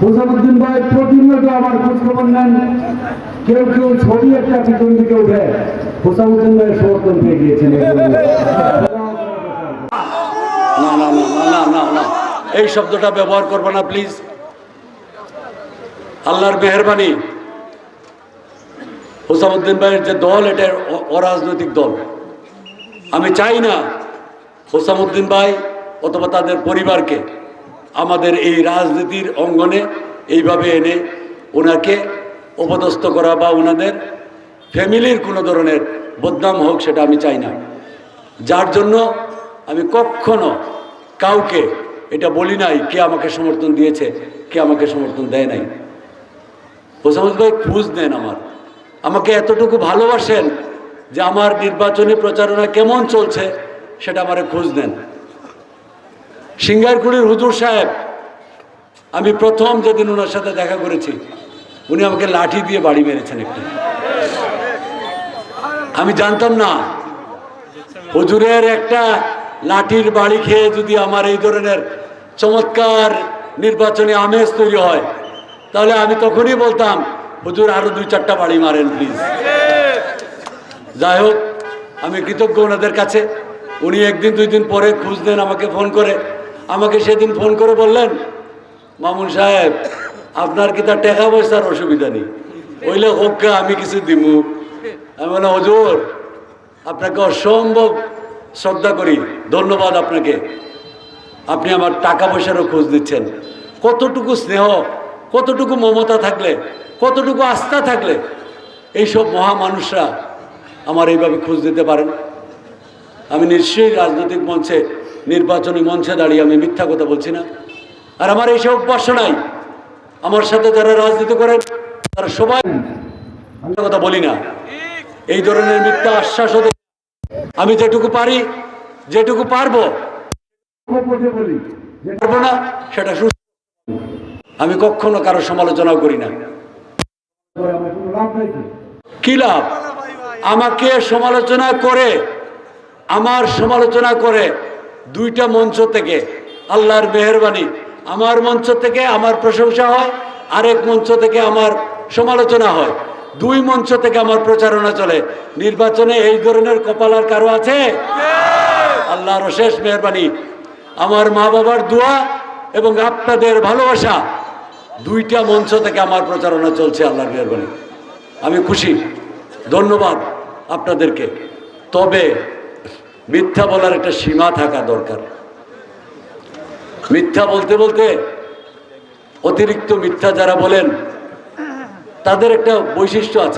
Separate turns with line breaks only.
হুসানুদ্দিন ভাই, প্রতিনিয়ত আমার খোঁজখবর নেন। কেউ কেউ ছবি একটা পিছন দিকে উঠে হুসানুদ্দিন ভাইয়ের সমর্থন পেয়ে গিয়েছেন এই
শব্দটা ব্যবহার করব না প্লিজ আল্লাহর মেহরবানি। হোসামুদ্দিন ভাইয়ের যে দল, এটা অরাজনৈতিক দল। আমি চাই না হোসামুদ্দিন ভাই অথবা তাদের পরিবারকে আমাদের এই রাজনীতির অঙ্গনে এইভাবে এনে ওনাকে অপদস্থ করা বা ওনাদের ফ্যামিলির কোনো ধরনের বদনাম হোক সেটা আমি চাই না। যার জন্য আমি কখনো কাউকে এটা বলি নাই, কে আমাকে সমর্থন দিয়েছে, কে আমাকে সমর্থন দেয় নাই। হোসামুদ ভাই খোঁজ নেন আমার। আমাকে এতটুকু ভালোবাসেন যে আমার নির্বাচনী প্রচারণা কেমন চলছে সেটা আমারে খোঁজ নেন। সিঙ্গারকুড়ির হুজুর সাহেব, আমি প্রথম যেদিন ওনার সাথে দেখা করেছি, উনি আমাকে লাঠি দিয়ে বাড়ি মেরেছেন একটু। আমি জানতাম না, হুজুরের একটা লাঠির বাড়ি খেয়ে যদি আমার এই ধরনের চমৎকার নির্বাচনী আমেজ তৈরি হয়, তাহলে আমি তখনই বলতাম, হুজুর, আরও দুই চারটা বাড়ি মারেন প্লিজ যাই হোক, আমি কৃতজ্ঞ ওনাদের কাছে। উনি একদিন, দুই দিন পরে খুঁজ দেন আমাকে ফোন করে আমাকে সেদিন ফোন করে বললেন, মামুন সাহেব, আপনার কি তার টাকা পয়সার অসুবিধা নেই? ওইলে হোক আমি কিছু দিমু। আমি বললাম, হজুর, আপনাকে অসম্ভব শ্রদ্ধা করি, ধন্যবাদ আপনাকে। আপনি আমার টাকা পয়সারও খোঁজ দিচ্ছেন কতটুকু স্নেহ, কতটুকু মমতা থাকলে, কতটুকু আস্থা থাকলে, এইসব মহা মানুষরা আমার এইভাবে খোঁজ দিতে পারেন? আমি নিশ্চয়ই রাজনৈতিক মঞ্চে, নির্বাচনী মঞ্চে দাঁড়িয়ে আমি মিথ্যা কথা বলছি না। আর আমার এইসব অভ্যাস নাই। আমার সাথে যারা রাজনীতি করেন, তারা সবাই কথা বলি না। এই ধরনের মিথ্যা আশ্বাস। আমি যেটুকু পারি, যেটুকু পারব পারব না, সেটা সুস্থ আমি কখনো কারও সমালোচনাও করি না। কি লাভ? আমাকে সমালোচনা করে আমার সমালোচনা করে দুইটা মঞ্চ থেকে আল্লাহর মেহরবানি আমার মঞ্চ থেকে আমার প্রশংসা হয়, আরেক মঞ্চ থেকে আমার সমালোচনা হয়। দুই মঞ্চ থেকে আমার প্রচারণা চলে। নির্বাচনে এই ধরনের কপাল আর কারও আছে? আল্লাহর শেষ মেহরবানি। আমার মা বাবার দোয়া এবং আপনাদের ভালোবাসা, দুইটা মঞ্চ থেকে আমার প্রচারণা চলছে আল্লাহর মেহরবানি। আমি খুশি। ধন্যবাদ আপনাদেরকে। তবে মিথ্যা বলার একটা সীমা থাকা দরকার। মিথ্যা বলতে বলতে অতিরিক্ত মিথ্যা যারা বলেন, তাদের একটা বৈশিষ্ট্য আছে।